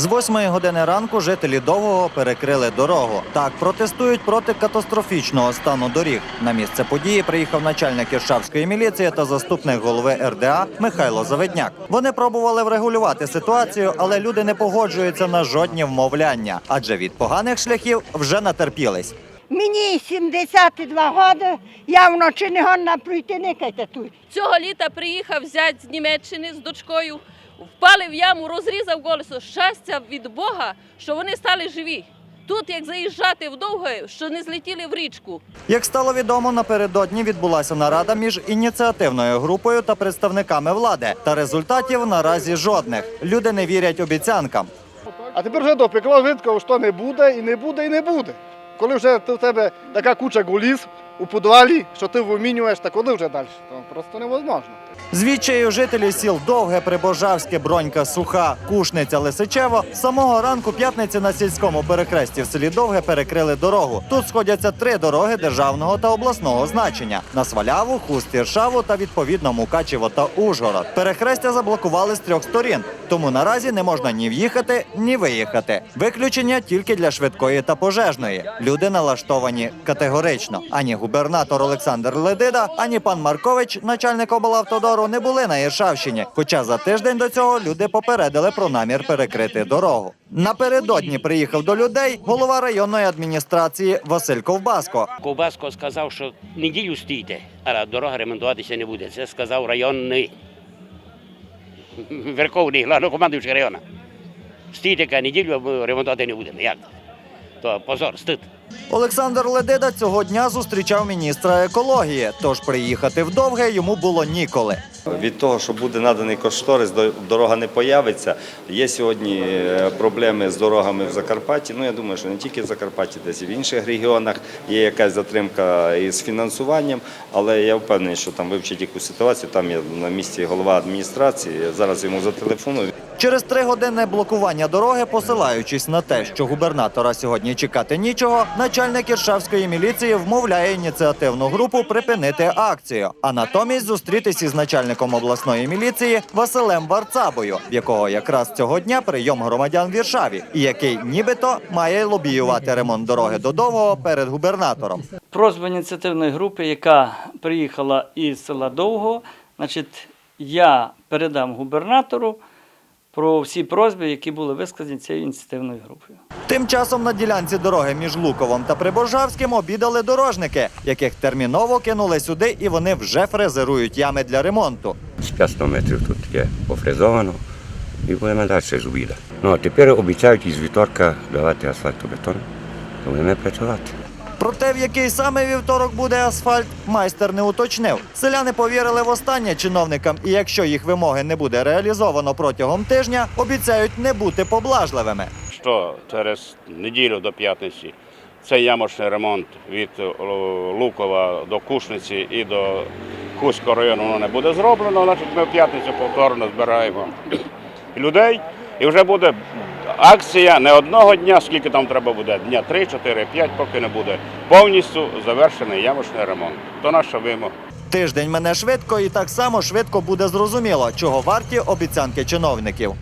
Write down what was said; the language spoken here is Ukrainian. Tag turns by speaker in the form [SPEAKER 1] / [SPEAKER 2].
[SPEAKER 1] З 8 години ранку жителі довгого перекрили дорогу. Так протестують проти катастрофічного стану доріг. На місце події приїхав начальник Іршавської міліції та заступник голови РДА Михайло Заведняк. Вони пробували врегулювати ситуацію, але люди не погоджуються на жодні вмовляння, адже від поганих шляхів вже натерпілись.
[SPEAKER 2] Мені 72 роки, я вночі не гонна пройти, никайте тут.
[SPEAKER 3] Цього літа приїхав зять з Німеччини з дочкою, впали в яму, розрізав колесо. Щастя від Бога, що вони стали живі. Тут, як заїжджати вдовго, що не злетіли в річку.
[SPEAKER 1] Як стало відомо, напередодні відбулася нарада між ініціативною групою та представниками влади. Та результатів наразі жодних. Люди не вірять обіцянкам.
[SPEAKER 4] А тепер вже допекло видко, що не буде, і не буде, і не буде. Коли вже у тебе така куча голіз у підвалі, що ти вимінюєш, так коли вже далі? То просто невозможно.
[SPEAKER 1] Звідчаю жителі сіл Довге, Прибожавське, Бронька, Суха, Кушниця, Лисичево з самого ранку п'ятниці на сільському перехресті в селі Довге перекрили дорогу. Тут сходяться три дороги державного та обласного значення: на Сваляву, Хуст, Іршаву та відповідно Мукачево та Ужгород. Перехрестя заблокували з трьох сторін, тому наразі не можна ні в'їхати, ні виїхати. Виключення тільки для швидкої та пожежної. Люди налаштовані категорично. Ані губернатор Олександр Ледида, ані пан Маркович, начальник облавтодору, не були на Іршавщині. Хоча за тиждень до цього люди попередили про намір перекрити дорогу. Напередодні приїхав до людей голова районної адміністрації Василь Ковбаско.
[SPEAKER 5] Ковбаско сказав, що неділю стійте, а дорога ремонтуватися не буде. Це сказав районний верховний главнокомандуючий району. Стійте неділю, ремонтувати не будемо. Як? То позор, стид.
[SPEAKER 1] Олександр Ледида цього дня зустрічав міністра екології, тож приїхати в довге йому було ніколи.
[SPEAKER 6] Від того, що буде наданий кошторис, до- дорога не появиться. Є сьогодні е, проблеми з дорогами в Закарпатті. Ну я думаю, що не тільки в Закарпатті, десь і в інших регіонах є якась затримка із фінансуванням, але я впевнений, що там вивчить яку ситуацію. Там є на місці голова адміністрації. Я зараз йому зателефоную.
[SPEAKER 1] Через тригодинне блокування дороги, посилаючись на те, що губернатора сьогодні чекати нічого, начальник Іршавської міліції вмовляє ініціативну групу припинити акцію, а натомість зустрітись із начальником обласної міліції Василем Варцабою, в якого якраз цього дня прийом громадян в Іршаві, і який нібито має лобіювати ремонт дороги до довгого перед губернатором.
[SPEAKER 7] Просьба ініціативної групи, яка приїхала із села Довго, значить, я передам губернатору про всі просьби, які були висказані цією ініціативною групою.
[SPEAKER 1] Тим часом на ділянці дороги між Луковом та Приборжавським обідали дорожники, яких терміново кинули сюди, і вони вже фрезерують ями для ремонту.
[SPEAKER 8] з 500 метрів тут є пофрезовано і будемо далі з обіда. Ну а тепер обіцяють із вівторка давати асфальтобетон, то будемо працювати.
[SPEAKER 1] Проте, в який саме вівторок буде асфальт, майстер не уточнив. Селяни повірили в останнє чиновникам, і якщо їх вимоги не буде реалізовано протягом тижня, обіцяють не бути поблажливими.
[SPEAKER 9] що через неділю до п'ятниці цей ямочний ремонт від е, Лукова до Кушниці і до Хуського району воно не буде зроблено, значить ми в п'ятницю повторно збираємо людей і вже буде акція не одного дня, скільки там треба буде, дня 3, 4, 5, поки не буде повністю завершений ямочний ремонт. То наша вимога.
[SPEAKER 1] Тиждень мене швидко, і так само швидко буде зрозуміло, чого варті обіцянки чиновників.